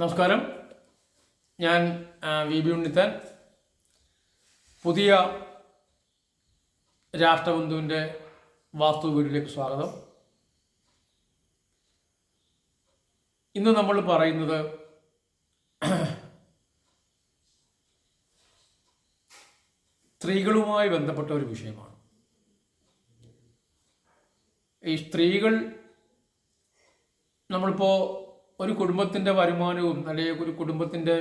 നമസ്കാരം. ഞാൻ V. B. Unnithan. പുതിയ രാഷ്ട്രബന്ധുവിന്റെ വാസ്തു സ്വാഗതം. ഇന്ന് നമ്മൾ പറയുന്നത് സ്ത്രീകളുമായി ബന്ധപ്പെട്ട ഒരു വിഷയമാണ്. ഈ സ്ത്രീകൾ നമ്മളിപ്പോൾ ഒരു കുടുംബത്തിന്റെ വരുമാനവും അല്ലെങ്കിൽ ഒരു കുടുംബത്തിന്റെ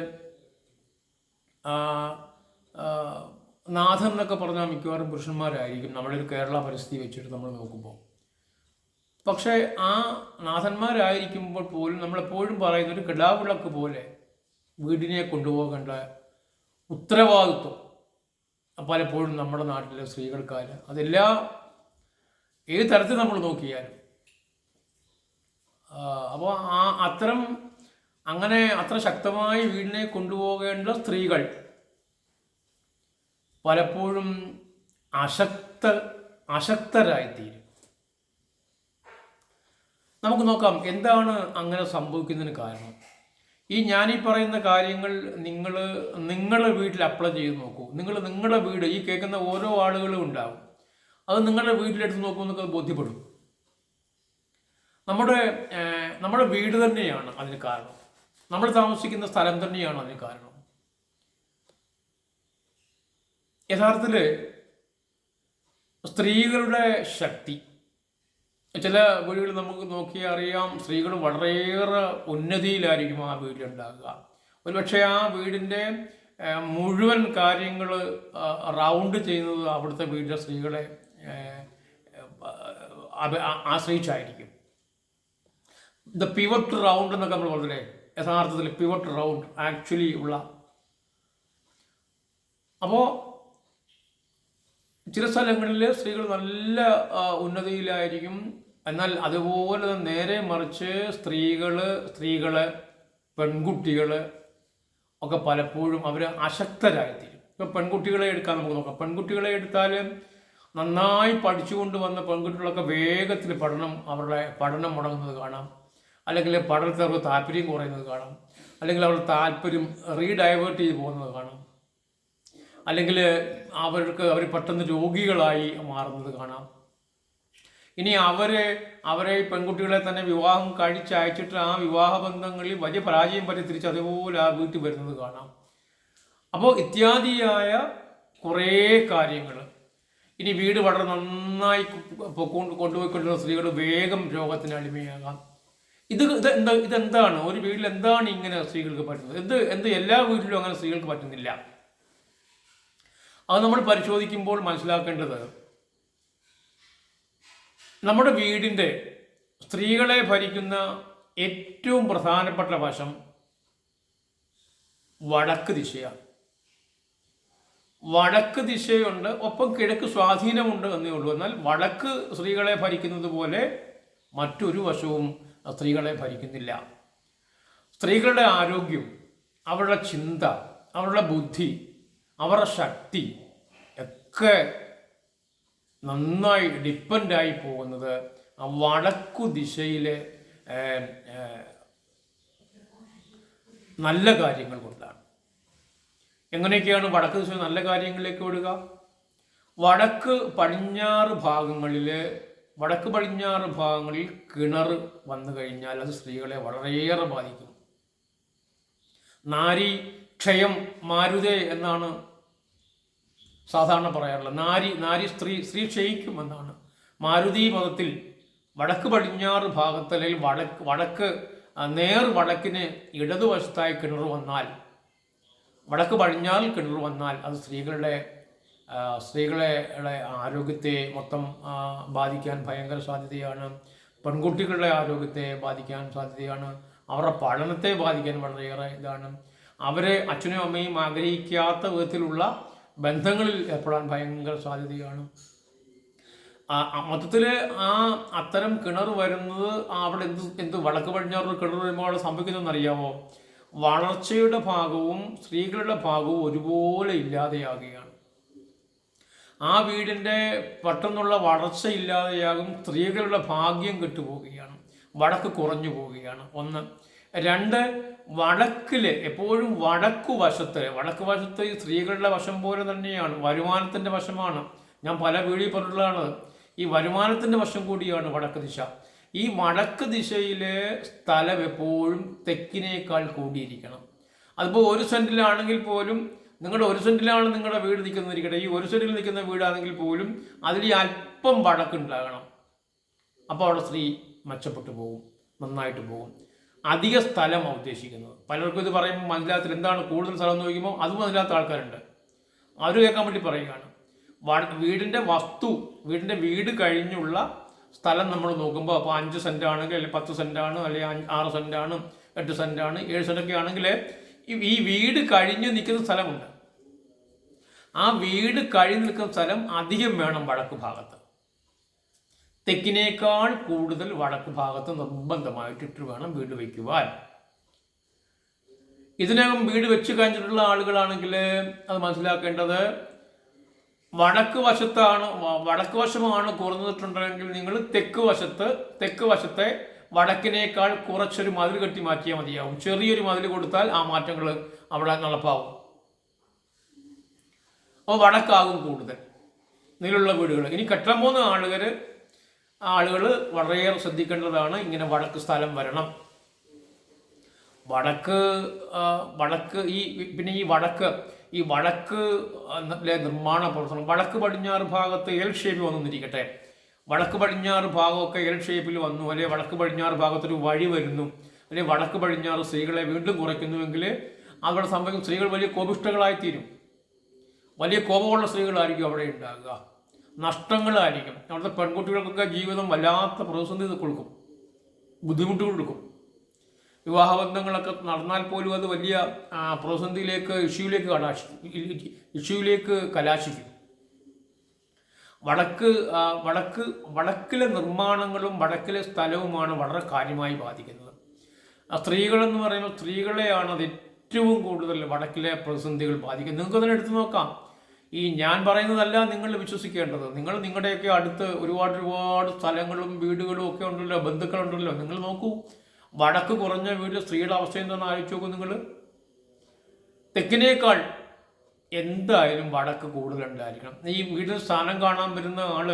നാഥം എന്നൊക്കെ പറഞ്ഞാൽ മിക്കവാറും പുരുഷന്മാരായിരിക്കും നമ്മുടെ കേരള പരിസ്ഥിതി വെച്ചിട്ട് നമ്മൾ നോക്കുമ്പോൾ. പക്ഷേ ആ നാഥന്മാരായിരിക്കുമ്പോൾ പോലും നമ്മളെപ്പോഴും പറയുന്ന ഒരു കിടാവിളക്ക് പോലെ വീടിനെ കൊണ്ടുപോകേണ്ട ഉത്തരവാദിത്വം പലപ്പോഴും നമ്മുടെ നാട്ടിലെ സ്ത്രീകൾക്കാര് അതെല്ലാ ഏത് തരത്തിൽ നമ്മൾ നോക്കിയാലും അപ്പോൾ ആ അത്തരം അങ്ങനെ അത്ര ശക്തമായി വീടിനെ കൊണ്ടുപോകേണ്ട സ്ത്രീകൾ പലപ്പോഴും അശക്ത അശക്തരായിത്തീരും. നമുക്ക് നോക്കാം എന്താണ് അങ്ങനെ സംഭവിക്കുന്നതിന് കാരണം. ഈ ഞാനീ പറയുന്ന കാര്യങ്ങൾ നിങ്ങൾ നിങ്ങളുടെ വീട്ടിൽ അപ്ലൈ ചെയ്ത് നോക്കൂ. നിങ്ങൾ നിങ്ങളുടെ വീട് ഈ കേൾക്കുന്ന ഓരോ ആളുകളും ഉണ്ടാവും. അത് നിങ്ങളുടെ വീട്ടിലെടുത്ത് നോക്കുമ്പോൾ നിങ്ങൾക്ക് ബോധ്യപ്പെടും. നമ്മുടെ നമ്മുടെ വീട് തന്നെയാണ് അതിന് കാരണം. നമ്മൾ താമസിക്കുന്ന സ്ഥലം തന്നെയാണ് അതിന് കാരണം. യഥാർത്ഥത്തിൽ സ്ത്രീകളുടെ ശക്തി ചില വീടുകൾ നമുക്ക് നോക്കി അറിയാം സ്ത്രീകൾ വളരെയേറെ ഉന്നതിയിലായിരിക്കും ആ വീട്ടിലുണ്ടാകുക. ഒരുപക്ഷെ ആ വീടിന്റെ മുഴുവൻ കാര്യങ്ങൾ റൗണ്ട് ചെയ്യുന്നത് അവിടുത്തെ വീട്ടിലെ സ്ത്രീകളെ ആശ്രയിച്ചായിരിക്കും ദ പിവട്ട് റൗണ്ട് എന്നൊക്കെ നമ്മൾ പറഞ്ഞില്ലേ? യഥാർത്ഥത്തിൽ പിവട്ട് റൗണ്ട് ആക്ച്വലി ഉള്ള. അപ്പോൾ ചില സ്ഥലങ്ങളിൽ സ്ത്രീകൾ നല്ല ഉന്നതിയിലായിരിക്കും. എന്നാൽ അതുപോലെ നേരെ മറിച്ച് സ്ത്രീകൾ സ്ത്രീകൾ പെൺകുട്ടികൾ ഒക്കെ പലപ്പോഴും അവർ അശക്തരായിത്തീരും. ഇപ്പോൾ പെൺകുട്ടികളെ എടുക്കാൻ നമുക്ക് നോക്കാം. പെൺകുട്ടികളെ എടുത്താൽ നന്നായി പഠിച്ചുകൊണ്ട് വന്ന പെൺകുട്ടികളൊക്കെ വേഗത്തിൽ പഠനം അവരുടെ പഠനം മുടങ്ങുന്നത് കാണാം. അല്ലെങ്കിൽ പഠനത്തിൽ അവർക്ക് താല്പര്യം കുറയുന്നത് കാണാം. അല്ലെങ്കിൽ അവരുടെ താല്പര്യം റീഡൈവേർട്ട് ചെയ്ത് പോകുന്നത് കാണാം. അല്ലെങ്കിൽ അവർക്ക് അവർ പെട്ടെന്ന് രോഗികളായി മാറുന്നത് കാണാം. ഇനി അവരെ അവരെ പെൺകുട്ടികളെ തന്നെ വിവാഹം കഴിച്ചയച്ചിട്ട് ആ വിവാഹ ബന്ധങ്ങളിൽ വലിയ പരാജയം പറ്റി തിരിച്ച് അതുപോലെ ആ വീട്ടിൽ വരുന്നത് കാണാം. അപ്പോൾ ഇത്യാദിയായ കുറേ കാര്യങ്ങൾ. ഇനി വീട് വളരെ നന്നായി കൊണ്ടുപോയി കൊണ്ടുപോയിക്കൊണ്ടിരുന്ന സ്ത്രീകൾ വേഗം രോഗത്തിന് അടിമയാകാം. ഇത് ഇത് എന്താ ഇതെന്താണ്? ഒരു വീട്ടിൽ എന്താണ് ഇങ്ങനെ സ്ത്രീകൾക്ക് പറ്റുന്നത്? എന്ത് എന്ത് എല്ലാ വീട്ടിലും അങ്ങനെ സ്ത്രീകൾക്ക് പറ്റുന്നില്ല. അത് നമ്മൾ പരിശോധിക്കുമ്പോൾ മനസ്സിലാക്കേണ്ടത് നമ്മുടെ വീടിന്റെ സ്ത്രീകളെ ഭരിക്കുന്ന ഏറ്റവും പ്രധാനപ്പെട്ട വശം വടക്ക് ദിശയാണ് വടക്ക് ദിശയുണ്ട് ഒപ്പം കിഴക്ക് സ്വാധീനമുണ്ട് എന്നേ ഉള്ളൂ. എന്നാൽ വടക്ക് സ്ത്രീകളെ ഭരിക്കുന്നത് പോലെ മറ്റൊരു വശവും സ്ത്രീകളെ ഭരിക്കുന്നില്ല. സ്ത്രീകളുടെ ആരോഗ്യം അവരുടെ ചിന്ത അവരുടെ ബുദ്ധി അവരുടെ ശക്തി ഒക്കെ നന്നായി ഡിപ്പെൻഡായി പോകുന്നത് വടക്കു ദിശയിലെ നല്ല കാര്യങ്ങൾ കൊണ്ടാണ്. എങ്ങനെയൊക്കെയാണ് വടക്ക് ദിശ നല്ല കാര്യങ്ങളിലേക്ക് വിടുക വടക്ക് പടിഞ്ഞാറ് ഭാഗങ്ങളിൽ വടക്ക് പടിഞ്ഞാറ് ഭാഗങ്ങളിൽ കിണർ വന്നു കഴിഞ്ഞാൽ അത് സ്ത്രീകളെ വളരെയേറെ ബാധിക്കും. നാരി ക്ഷയം മാരുതേ എന്നാണ് സാധാരണ പറയാറുള്ളത്. നാരി നാരി സ്ത്രീ സ്ത്രീ ക്ഷയിക്കും എന്നാണ് മാരുതി മതത്തിൽ വടക്ക് പടിഞ്ഞാറ് ഭാഗത്ത് അല്ലെങ്കിൽ വടക്ക് വടക്ക് നേർ വടക്കിന് ഇടതുവശത്തായി കിണർ വന്നാൽ വടക്ക് പടിഞ്ഞാറിൽ കിണർ വന്നാൽ അത് സ്ത്രീകളുടെ സ്ത്രീകളെ ആരോഗ്യത്തെ മൊത്തം ബാധിക്കാൻ ഭയങ്കര സാധ്യതയാണ്. പെൺകുട്ടികളുടെ ആരോഗ്യത്തെ ബാധിക്കാൻ സാധ്യതയാണ്. അവരുടെ പഠനത്തെ ബാധിക്കാൻ വളരെയേറെ ഇതാണ്. അവരെ അച്ഛനും അമ്മയും ആഗ്രഹിക്കാത്ത വിധത്തിലുള്ള ബന്ധങ്ങളിൽ ഏർപ്പെടാൻ ഭയങ്കര സാധ്യതയാണ്. മൊത്തത്തിൽ ആ അത്തരം കിണർ വരുന്നത് അവിടെ എന്ത് എന്ത് വടക്ക് പടിഞ്ഞാറ് കിണർ വരുമ്പോൾ അവിടെ സംഭവിക്കുന്നതെന്നറിയാമോ വളർച്ചയുടെ ഭാഗവും സ്ത്രീകളുടെ ഭാഗവും ഒരുപോലെ ഇല്ലാതെയാകുകയാണ്. ആ വീടിന്റെ പെട്ടെന്നുള്ള വളർച്ചയില്ലാതെയാകും സ്ത്രീകളുടെ ഭാഗ്യം കെട്ടുപോവുകയാണ്. വടക്ക് കുറഞ്ഞു പോവുകയാണ്. ഒന്ന്. രണ്ട് വടക്കിൽ എപ്പോഴും വടക്കു വശത്ത് വടക്ക് വശത്ത് സ്ത്രീകളുടെ വശം പോലെ തന്നെയാണ് വരുമാനത്തിന്റെ വശമാണ്. ഞാൻ പല വീഡിയോ പറഞ്ഞിട്ടുള്ളതാണ്. ഈ വരുമാനത്തിന്റെ വശം കൂടിയാണ് വടക്ക് ദിശ. ഈ വടക്ക് ദിശയിലെ സ്ഥലം എപ്പോഴും തെക്കിനേക്കാൾ കൂടിയിരിക്കണം. അതിപ്പോൾ ഒരു സെന്റിലാണെങ്കിൽ പോലും നിങ്ങളുടെ ഒരു സെന്റിലാണ് നിങ്ങളുടെ വീട് നിൽക്കുന്നിരിക്കട്ടെ ഈ ഒരു സെന്റിൽ നിൽക്കുന്ന വീടാണെങ്കിൽ പോലും അതിൽ ഈ അല്പം വടക്കുണ്ടാകണം. അപ്പോൾ അവിടെ സ്ത്രീ മെച്ചപ്പെട്ടു പോകും നന്നായിട്ട് പോകും. അധിക സ്ഥലമാണ് ഉദ്ദേശിക്കുന്നത്. പലർക്കും ഇത് പറയുമ്പോൾ മനസ്സിലാകത്തില്ല എന്താണ് കൂടുതൽ സ്ഥലം എന്ന് ചോദിക്കുമ്പോൾ അതും ആൾക്കാരുണ്ട്. അവർ കേൾക്കാൻ വേണ്ടി പറയുകയാണ്. വീടിന്റെ വസ്തു വീടിന്റെ വീട് കഴിഞ്ഞുള്ള സ്ഥലം നമ്മൾ നോക്കുമ്പോൾ അപ്പോൾ അഞ്ച് സെന്റാണെങ്കിൽ അല്ലെങ്കിൽ പത്ത് സെന്റാണ് അല്ലെങ്കിൽ ആറ് സെന്റാണ് എട്ട് സെന്റാണ് ഏഴ് സെന്റൊക്കെ ആണെങ്കിൽ ഈ- വീട് കഴിഞ്ഞു നിൽക്കുന്ന സ്ഥലമുണ്ട്. ആ വീട് കഴിഞ്ഞു നിൽക്കുന്ന സ്ഥലം അധികം വേണം വടക്ക് ഭാഗത്ത്. തെക്കിനേക്കാൾ കൂടുതൽ വടക്ക് ഭാഗത്ത് നിർബന്ധമായിട്ടിട്ട് വേണം വീട് വയ്ക്കുവാൻ. ഇതിനകം വീട് വെച്ച് കഴിഞ്ഞിട്ടുള്ള ആളുകളാണെങ്കിൽ അത് മനസ്സിലാക്കേണ്ടത് വടക്ക് വശത്താണ് വടക്ക് വശമാണ് കുറഞ്ഞിട്ടുണ്ടെങ്കിൽ നിങ്ങൾ തെക്ക് വശത്ത് തെക്ക് വശത്തെ വടക്കിനേക്കാൾ കുറച്ചൊരു മതിൽ കെട്ടി മാറ്റിയാൽ മതിയാവും. ചെറിയൊരു മതിൽ കൊടുത്താൽ ആ മാറ്റങ്ങൾ അവിടെ നടപ്പാവും. അപ്പോൾ വടക്കാകും കൂടുതൽ ഇതിലുള്ള വീടുകൾ. ഇനി കെട്ടാൻ പോകുന്ന ആളുകൾ ആളുകൾ വളരെയേറെ ശ്രദ്ധിക്കേണ്ടതാണ് ഇങ്ങനെ വടക്ക് സ്ഥലം വരണം. വടക്ക് വടക്ക് ഈ പിന്നെ ഈ വടക്ക് ഈ വടക്ക് നിർമ്മാണ പ്രവർത്തനം വടക്ക് പടിഞ്ഞാറ് ഭാഗത്ത് എൽ ഷേപ്പ് വന്നിരിക്കട്ടെ. വടക്ക് പടിഞ്ഞാറ് ഭാഗമൊക്കെ എൽ ഷേപ്പിൽ വന്നു. അല്ലെങ്കിൽ വടക്ക് പടിഞ്ഞാറ് ഭാഗത്തൊരു വഴി വരുന്നു. അല്ലെങ്കിൽ വടക്ക് പടിഞ്ഞാറ് സ്ത്രീകളെ വീണ്ടും കുറയ്ക്കുന്നുവെങ്കിൽ അവിടെ സംഭവിക്കും സ്ത്രീകൾ വലിയ കോപിഷ്ടകളായിത്തീരും വലിയ കോപമുള്ള സ്ത്രീകളായിരിക്കും അവിടെ ഉണ്ടാകുക. നഷ്ടങ്ങളായിരിക്കും. അവിടുത്തെ പെൺകുട്ടികൾക്കൊക്കെ ജീവിതം വല്ലാത്ത പ്രതിസന്ധി കൊടുക്കും. ബുദ്ധിമുട്ട് കൊടുക്കും. വിവാഹബന്ധങ്ങളൊക്കെ നടന്നാൽ പോലും അത് വലിയ പ്രതിസന്ധിയിലേക്ക് ഇഷ്യൂയിലേക്ക് കലാശിക്കും ഇഷ്യൂയിലേക്ക് കലാശിക്കും. വടക്ക് വടക്ക് വടക്കിലെ നിർമ്മാണങ്ങളും വടക്കിലെ സ്ഥലവുമാണ് വളരെ കാര്യമായി ബാധിക്കുന്നത്. സ്ത്രീകളെന്ന് പറയുമ്പോൾ സ്ത്രീകളെയാണ് അത് ഏറ്റവും കൂടുതൽ വടക്കിലെ പ്രതിസന്ധികൾ ബാധിക്കുന്നത്. നിങ്ങൾക്ക് തന്നെ എടുത്തു നോക്കാം. ഈ ഞാൻ പറയുന്നതല്ല നിങ്ങൾ വിശ്വസിക്കേണ്ടത്. നിങ്ങൾ നിങ്ങളുടെയൊക്കെ അടുത്ത് ഒരുപാട് ഒരുപാട് സ്ഥലങ്ങളും വീടുകളും ഒക്കെ ഉണ്ടല്ലോ ബന്ധുക്കളുണ്ടല്ലോ. നിങ്ങൾ നോക്കൂ. വടക്ക് കുറഞ്ഞ വീട്ടിൽ സ്ത്രീയുടെ അവസ്ഥ എന്താണെന്ന് ആലോചിച്ച് നോക്കൂ നിങ്ങൾ. തെക്കിനേക്കാൾ എന്തായാലും വടക്ക് കൂടുതലുണ്ടായിരിക്കണം. ഈ വീട്ടിൽ സ്ഥാനം കാണാൻ വരുന്ന ആൾ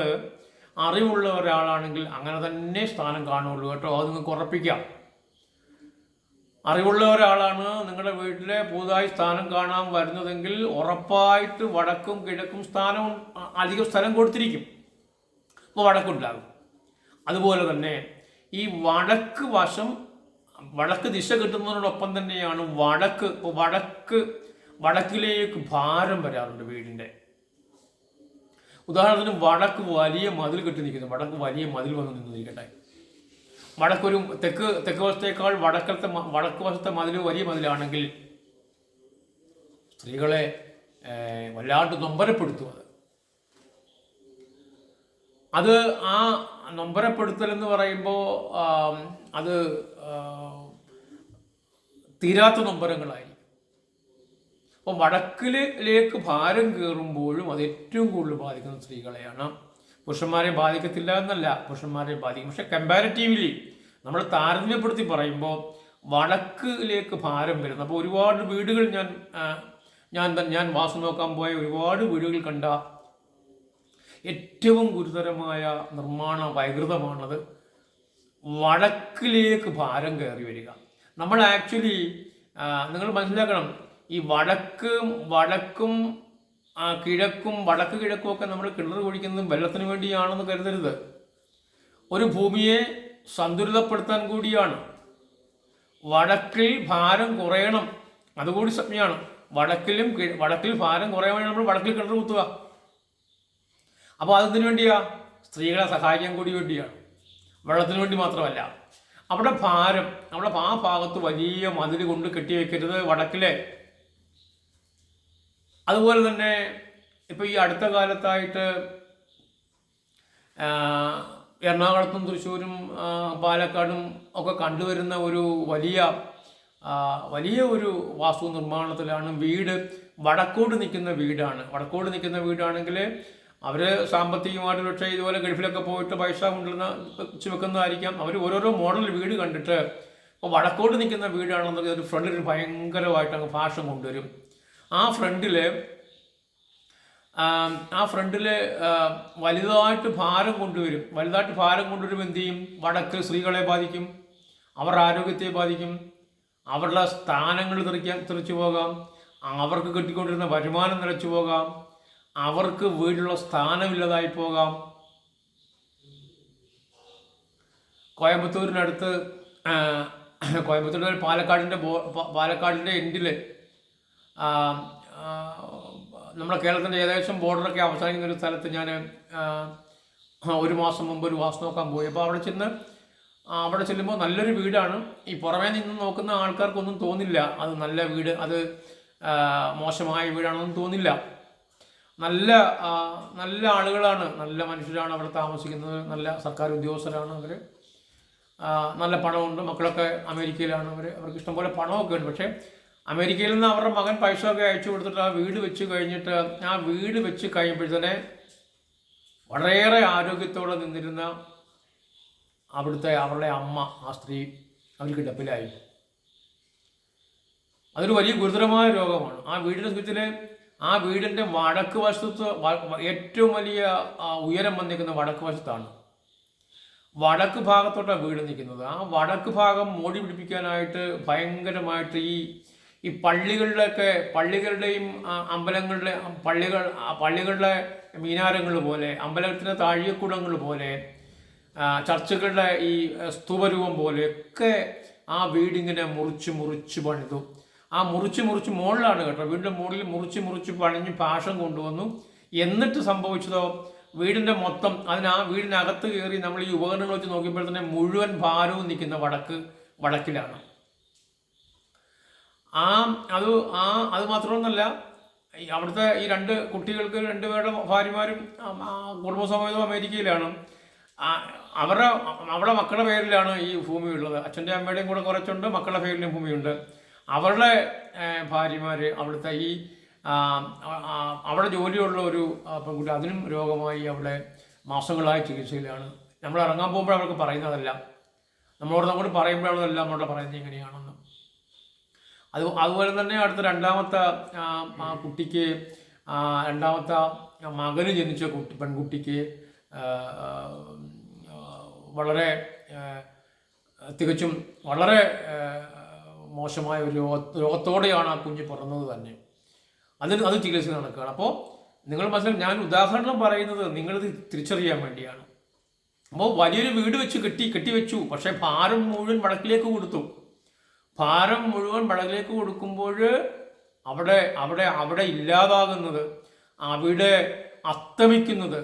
അറിവുള്ള ഒരാളാണെങ്കിൽ അങ്ങനെ തന്നെ സ്ഥാനം കാണുള്ളൂ കേട്ടോ. അത് നിങ്ങൾക്ക് ഉറപ്പിക്കാം. അറിവുള്ള ഒരാളാണ് നിങ്ങളുടെ വീട്ടിലെ പുതുതായി സ്ഥാനം കാണാൻ വരുന്നതെങ്കിൽ ഉറപ്പായിട്ട് വടക്കും കിഴക്കും സ്ഥാനം അധികം സ്ഥലം കൊടുത്തിരിക്കും. അപ്പോൾ വടക്കുണ്ടാകും. അതുപോലെ തന്നെ ഈ വടക്ക് വശം വടക്ക് ദിശ കിട്ടുന്നതിനോടൊപ്പം തന്നെയാണ് വടക്ക്. ഇപ്പോൾ വടക്ക് വടക്കിലേക്ക് ഭാരം വരാറുണ്ട് വീടിന്റെ. ഉദാഹരണത്തിന് വടക്ക് വലിയ മതിൽ കെട്ടി നിൽക്കുന്നു. വടക്ക് വലിയ മതിൽ വന്ന് നിന്നിരിക്കട്ടെ വടക്കൊരു തെക്ക് തെക്ക് വശത്തേക്കാൾ വടക്കത്തെ വടക്ക് വശത്തെ മതിൽ വലിയ മതിലാണെങ്കിൽ സ്ത്രീകളെ വല്ലാണ്ട് നൊമ്പരപ്പെടുത്തും അത്. അത് ആ നൊമ്പരപ്പെടുത്തൽ എന്ന് പറയുമ്പോൾ അത് തീരാത്ത നൊമ്പരങ്ങളായിരിക്കും. അപ്പോൾ വടക്കിലേക്ക് ഭാരം കയറുമ്പോഴും അത് ഏറ്റവും കൂടുതൽ ബാധിക്കുന്ന സ്ത്രീകളെയാണ്. പുരുഷന്മാരെ ബാധിക്കത്തില്ല എന്നല്ല പുരുഷന്മാരെ ബാധിക്കും. പക്ഷെ കമ്പാരിറ്റീവ്ലി നമ്മൾ താരതമ്യപ്പെടുത്തി പറയുമ്പോൾ വടക്കിലേക്ക് ഭാരം വരുന്നു അപ്പോൾ ഒരുപാട് വീടുകൾ ഞാൻ ഞാൻ ഞാൻ വാസം നോക്കാൻ പോയ ഒരുപാട് വീടുകൾ കണ്ട ഏറ്റവും ഗുരുതരമായ നിർമ്മാണ വൈകൃതമാണത് വടക്കിലേക്ക് ഭാരം കയറി വരിക. നമ്മൾ ആക്ച്വലി നിങ്ങൾ മനസ്സിലാക്കണം ഈ വടക്ക് വടക്കും കിഴക്കും വടക്ക് കിഴക്കും ഒക്കെ നമ്മൾ കിണർ കുഴിക്കുന്നത് വെള്ളത്തിന് വേണ്ടിയാണെന്ന് കരുതരുത്. ഒരു ഭൂമിയെ സന്തുലിതപ്പെടുത്താൻ കൂടിയാണ്. വടക്കിൽ ഭാരം കുറയണം. അതുകൂടി സമയമാണ് വടക്കിലും വടക്കിൽ ഭാരം കുറയാൻ വേണ്ടി നമ്മൾ വടക്കിൽ കിണർ കുത്തുക. അപ്പോൾ അതിന് വേണ്ടിയാ? സ്ത്രീകളെ സഹായിക്കാൻ കൂടി വേണ്ടിയാണ്. വെള്ളത്തിന് വേണ്ടി മാത്രമല്ല. അവിടെ ഭാരം അവിടെ ആ ഭാഗത്ത് വലിയ മതിൽ കൊണ്ട് കെട്ടിവെക്കരുത് വടക്കിലെ. അതുപോലെ തന്നെ ഇപ്പോൾ ഈ അടുത്ത കാലത്തായിട്ട് എറണാകുളത്തും തൃശ്ശൂരും പാലക്കാടും ഒക്കെ കണ്ടുവരുന്ന ഒരു വലിയ വലിയ ഒരു വാസ്തു നിർമ്മാണത്തിലാണ് വീട്. വടക്കോട്ട് നിൽക്കുന്ന വീടാണ്. വടക്കോട്ട് നിൽക്കുന്ന വീടാണെങ്കിൽ അവർ സാമ്പത്തികമായിട്ട് പക്ഷേ ഇതുപോലെ ഗൾഫിലൊക്കെ പോയിട്ട് പൈസ കൊണ്ടുവരുന്ന വെച്ച് വെക്കുന്നതായിരിക്കാം. അവർ ഓരോരോ മോഡൽ വീട് കണ്ടിട്ട് ഇപ്പോൾ വടക്കോട്ട് നിൽക്കുന്ന വീടാണെന്നുണ്ടെങ്കിൽ ഒരു ഫ്രണ്ടിൽ ഭയങ്കരമായിട്ട് അങ്ങ് ഫാഷൻ കൊണ്ടുവരും. ആ ഫ്രണ്ടിൽ ആ ഫ്രണ്ടിൽ വലുതായിട്ട് ഭാരം കൊണ്ടുവരും. വലുതായിട്ട് ഭാരം കൊണ്ടുവരും എന്ത് ചെയ്യും? വടക്ക് സ്ത്രീകളെ ബാധിക്കും അവരുടെ ആരോഗ്യത്തെ ബാധിക്കും അവരുടെ സ്ഥാനങ്ങൾ തെറിക്കാൻ തെറിച്ചു പോകാം അവർക്ക് കിട്ടിക്കൊണ്ടിരുന്ന വരുമാനം നിലച്ചു പോകാം അവർക്ക് വീടുള്ള സ്ഥാനമില്ലതായി പോകാം. കോയമ്പത്തൂരിനടുത്ത് കോയമ്പത്തൂരിൽ പാലക്കാടിന്റെ പാലക്കാടിന്റെ എൻഡിൽ നമ്മുടെ കേരളത്തിന്റെ ഏകദേശം ബോർഡറൊക്കെ അവസാനിക്കുന്ന ഒരു സ്ഥലത്ത് ഞാൻ ഒരു മാസം മുമ്പ് ഒരു വാസ് നോക്കാൻ പോയി. അപ്പോൾ അവിടെ ചെന്ന് അവിടെ ചെല്ലുമ്പോൾ നല്ലൊരു വീടാണ്. ഈ പുറമേ നിന്ന് നോക്കുന്ന ആൾക്കാർക്കൊന്നും തോന്നില്ല അത് നല്ല വീട് അത് മോശമായ വീടാണെന്നും തോന്നില്ല. നല്ല നല്ല ആളുകളാണ് നല്ല മനുഷ്യരാണ് അവിടെ താമസിക്കുന്നത്. നല്ല സർക്കാർ ഉദ്യോഗസ്ഥരാണ് അവർ നല്ല പണമുണ്ട്. മക്കളൊക്കെ അമേരിക്കയിലാണ് അവർ അവർക്ക് ഇഷ്ടംപോലെ പണമൊക്കെ ഉണ്ട്. പക്ഷേ അമേരിക്കയിൽ നിന്ന് അവരുടെ മകൻ പൈസ ഒക്കെ അയച്ചു കൊടുത്തിട്ട് ആ വീട് വെച്ച് കഴിഞ്ഞിട്ട് ആ വീട് വെച്ച് കഴിയുമ്പോഴത്തേനെ വളരെയേറെ ആരോഗ്യത്തോടെ നിന്നിരുന്ന അവിടുത്തെ അവരുടെ അമ്മ ആ സ്ത്രീ അവർക്ക് ഡപ്പിലായി അതൊരു വലിയ ഗുരുതരമായ രോഗമാണ്. ആ വീടിന്റെ സുഖത്തിൽ ആ വീടിന്റെ വടക്ക് വശത്ത് ഏറ്റവും വലിയ ഉയരം വന്നിരിക്കുന്ന വടക്ക് വശത്താണ്. വടക്ക് ഭാഗത്തോട്ടാണ് വീട് നിൽക്കുന്നത്. ആ വടക്ക് ഭാഗം മോടി പിടിപ്പിക്കാനായിട്ട് ഭയങ്കരമായിട്ട് ഈ ഈ പള്ളികളിലൊക്കെ പള്ളികളുടെയും അമ്പലങ്ങളിലെ പള്ളികൾ പള്ളികളുടെ മീനാരങ്ങൾ പോലെ അമ്പലത്തിന്റെ താഴികക്കുടങ്ങൾ പോലെ ചർച്ചുകളുടെ ഈ സ്തൂപരൂപം പോലെയൊക്കെ ആ വീടിങ്ങനെ മുറിച്ച് മുറിച്ച് പണിതു. ആ മുറിച്ച് മുറിച്ച് മുകളിലാണ് കേട്ടോ വീടിന്റെ മുകളിൽ മുറിച്ച് മുറിച്ച് പണിഞ്ഞ് പാഷം കൊണ്ടുവന്നു. എന്നിട്ട് സംഭവിച്ചതോ? വീടിന്റെ മൊത്തം അതിന് ആ വീടിനകത്ത് കയറി നമ്മൾ ഈ ഉപകരണങ്ങൾ വെച്ച് നോക്കിയപ്പോൾ തന്നെ മുഴുവൻ ഭാരവും നിൽക്കുന്ന വടക്ക് വടക്കിലാണ്. ആ അത് ആ അത് മാത്രമൊന്നുമല്ല അവിടുത്തെ ഈ രണ്ട് കുട്ടികൾക്ക് രണ്ടുപേരുടെ ഭാര്യമാരും കുടുംബസമേതം അമേരിക്കയിലാണ്. അവരുടെ അവരുടെ മക്കളുടെ പേരിലാണ് ഈ ഭൂമി ഉള്ളത്. അച്ഛന്റെ അമ്മയുടെയും കൂടെ കുറച്ചുണ്ട് മക്കളുടെ പേരിലും ഭൂമിയുണ്ട്. അവരുടെ ഭാര്യമാർ അവിടുത്തെ ഈ അവിടെ ജോലിയുള്ള ഒരു പെൺകുട്ടി അതിനും രോഗമായി അവിടെ മാസങ്ങളായ ചികിത്സയിലാണ്. നമ്മൾ ഇറങ്ങാൻ പോകുമ്പോൾ അവർക്ക് പറയുന്നതല്ല. നമ്മളോട് അങ്ങോട്ട് പറയുമ്പോഴാണെല്ലാം നമ്മളോട് പറയുന്നത് ഇങ്ങനെയാണെന്ന് അത് അതുപോലെ തന്നെ അടുത്ത രണ്ടാമത്തെ കുട്ടിക്ക് രണ്ടാമത്തെ മകന് ജനിച്ച കുട്ടി പെൺകുട്ടിക്ക് വളരെ തികച്ചും വളരെ മോശമായ ഒരു രോഗ രോഗത്തോടെയാണ് ആ കുഞ്ഞ് പിറന്നത് തന്നെ. അതിന് അത് ചികിത്സ നടക്കുകയാണ്. അപ്പോൾ നിങ്ങൾ മനസ്സിലാക്കി ഞാൻ ഉദാഹരണം പറയുന്നത് നിങ്ങളിത് തിരിച്ചറിയാൻ വേണ്ടിയാണ്. അപ്പോൾ വലിയൊരു വീട് വെച്ച് കെട്ടി കെട്ടിവെച്ചു. പക്ഷേ ഭാരം മുഴുവൻ വടക്കിലേക്ക് കൊടുത്തു. ഭാരം മുഴുവൻ വടക്കിലേക്ക് കൊടുക്കുമ്പോൾ അവിടെ അവിടെ അവിടെ ഇല്ലാതാകുന്നത് അവിടെ അസ്തമിക്കുന്നത്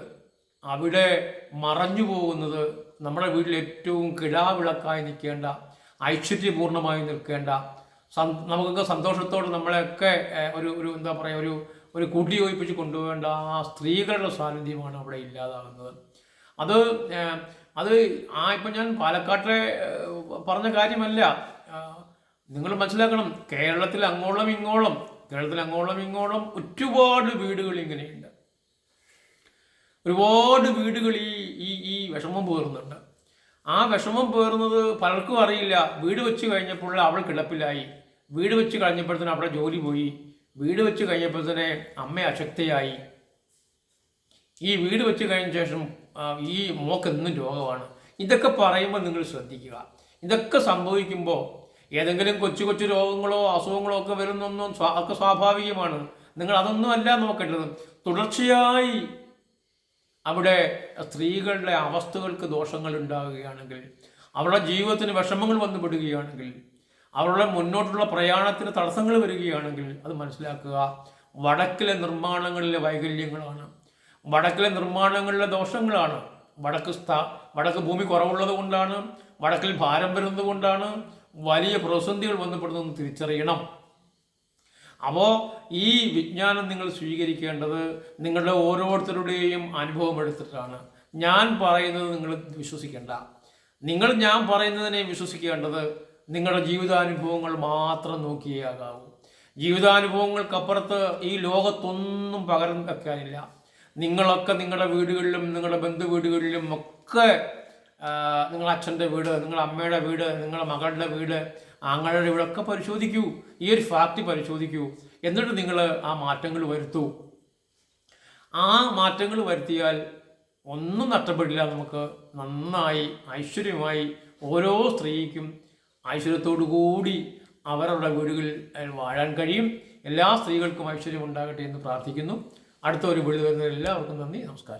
അവിടെ മറഞ്ഞു പോകുന്നത് നമ്മുടെ വീട്ടിൽ ഏറ്റവും കിടാവിളക്കായി നിൽക്കേണ്ട ഐശ്വര്യപൂർണമായി നിൽക്കേണ്ട നമുക്കൊക്കെ സന്തോഷത്തോടെ നമ്മളെയൊക്കെ ഒരു ഒരു എന്താ പറയുക ഒരു ഒരു കൂട്ടിയോജിപ്പിച്ച് കൊണ്ടുപോകേണ്ട ആ സ്ത്രീകളുടെ സാന്നിധ്യമാണ് അവിടെ ഇല്ലാതാകുന്നത്. അത് അത് ആ ഇപ്പം ഞാൻ പാലക്കാട്ടെ പറഞ്ഞ കാര്യമല്ല. നിങ്ങൾ മനസ്സിലാക്കണം കേരളത്തിൽ അങ്ങോളം ഇങ്ങോളം കേരളത്തിൽ അങ്ങോളം ഇങ്ങോളം ഒരുപാട് വീടുകൾ ഇങ്ങനെയുണ്ട്. ഒരുപാട് വീടുകൾ ഈ ഈ ഈ വിഷമം പേറുന്നുണ്ട്. ആ വിഷമം പേറുന്നത് പലർക്കും അറിയില്ല. വീട് വെച്ച് കഴിഞ്ഞപ്പോൾ അവൾ കിടപ്പിലായി. വീട് വെച്ച് കഴിഞ്ഞപ്പോഴത്തേന് അവിടെ ജോലി പോയി. വീട് വെച്ച് കഴിഞ്ഞപ്പോഴത്തേനെ അമ്മ അശക്തയായി. ഈ വീട് വെച്ച് കഴിഞ്ഞ ശേഷം ഈ മോക്ക് എന്നും രോഗമാണ്. ഇതൊക്കെ പറയുമ്പോൾ നിങ്ങൾ ശ്രദ്ധിക്കുക. ഇതൊക്കെ സംഭവിക്കുമ്പോൾ ഏതെങ്കിലും കൊച്ചു കൊച്ചു രോഗങ്ങളോ അസുഖങ്ങളോ ഒക്കെ വരുന്നൊന്നും ഒക്കെ സ്വാഭാവികമാണ്. നിങ്ങൾ അതൊന്നും അല്ല നോക്കേണ്ടത്. തുടർച്ചയായി അവിടെ സ്ത്രീകളുടെ അവസ്ഥകൾക്ക് ദോഷങ്ങൾ ഉണ്ടാകുകയാണെങ്കിൽ അവരുടെ ജീവിതത്തിന് വിഷമങ്ങൾ വന്നുപെടുകയാണെങ്കിൽ അവരുടെ മുന്നോട്ടുള്ള പ്രയാണത്തിന് തടസ്സങ്ങൾ വരികയാണെങ്കിൽ അത് മനസ്സിലാക്കുക. വടക്കിലെ നിർമ്മാണങ്ങളിലെ വൈകല്യങ്ങളാണ്. വടക്കിലെ നിർമ്മാണങ്ങളിലെ ദോഷങ്ങളാണ്. വടക്ക് സ്ഥ വടക്ക് ഭൂമി കുറവുള്ളത് കൊണ്ടാണ്. വടക്കിൽ ഭാരം വരുന്നത് കൊണ്ടാണ്. വലിയ പ്രതിസന്ധികൾ വന്നപ്പെടുന്നതെന്ന് തിരിച്ചറിയണം. അപ്പോൾ ഈ വിജ്ഞാനം നിങ്ങൾ സ്വീകരിക്കേണ്ടത് നിങ്ങളുടെ ഓരോരുത്തരുടെയും അനുഭവം എടുത്തിട്ടാണ്. ഞാൻ പറയുന്നത് നിങ്ങൾ വിശ്വസിക്കേണ്ട. നിങ്ങൾ ഞാൻ പറയുന്നതിനെ വിശ്വസിക്കേണ്ടത് നിങ്ങളുടെ ജീവിതാനുഭവങ്ങൾ മാത്രം നോക്കിയാകാവൂ ജീവിതാനുഭവങ്ങൾക്കപ്പുറത്ത് ഈ ലോകത്തൊന്നും പകരം വെക്കാനില്ല. നിങ്ങളൊക്കെ നിങ്ങളുടെ വീടുകളിലും നിങ്ങളുടെ ബന്ധു വീടുകളിലും ഒക്കെ നിങ്ങളുടെ അച്ഛന്റെ വീട് നിങ്ങളുടെ അമ്മയുടെ വീട് നിങ്ങളുടെ മകളുടെ വീട് ആങ്ങളുടെ വീടൊക്കെ പരിശോധിക്കൂ. ഈ ഒരു ഫാക്ട് പരിശോധിക്കൂ. എന്നിട്ട് നിങ്ങൾ ആ മാറ്റങ്ങൾ വരുത്തൂ. ആ മാറ്റങ്ങൾ വരുത്തിയാൽ ഒന്നും നഷ്ടപ്പെടില്ല. നമുക്ക് നന്നായി ഐശ്വര്യമായി ഓരോ സ്ത്രീക്കും ഐശ്വര്യത്തോടു കൂടി അവരുടെ വീടുകളിൽ വാഴാൻ കഴിയും. എല്ലാ സ്ത്രീകൾക്കും ഐശ്വര്യം ഉണ്ടാകട്ടെ എന്ന് പ്രാർത്ഥിക്കുന്നു. അടുത്ത ഒരു വീട് വരുന്നതിൽ എല്ലാവർക്കും നന്ദി നമസ്കാരം.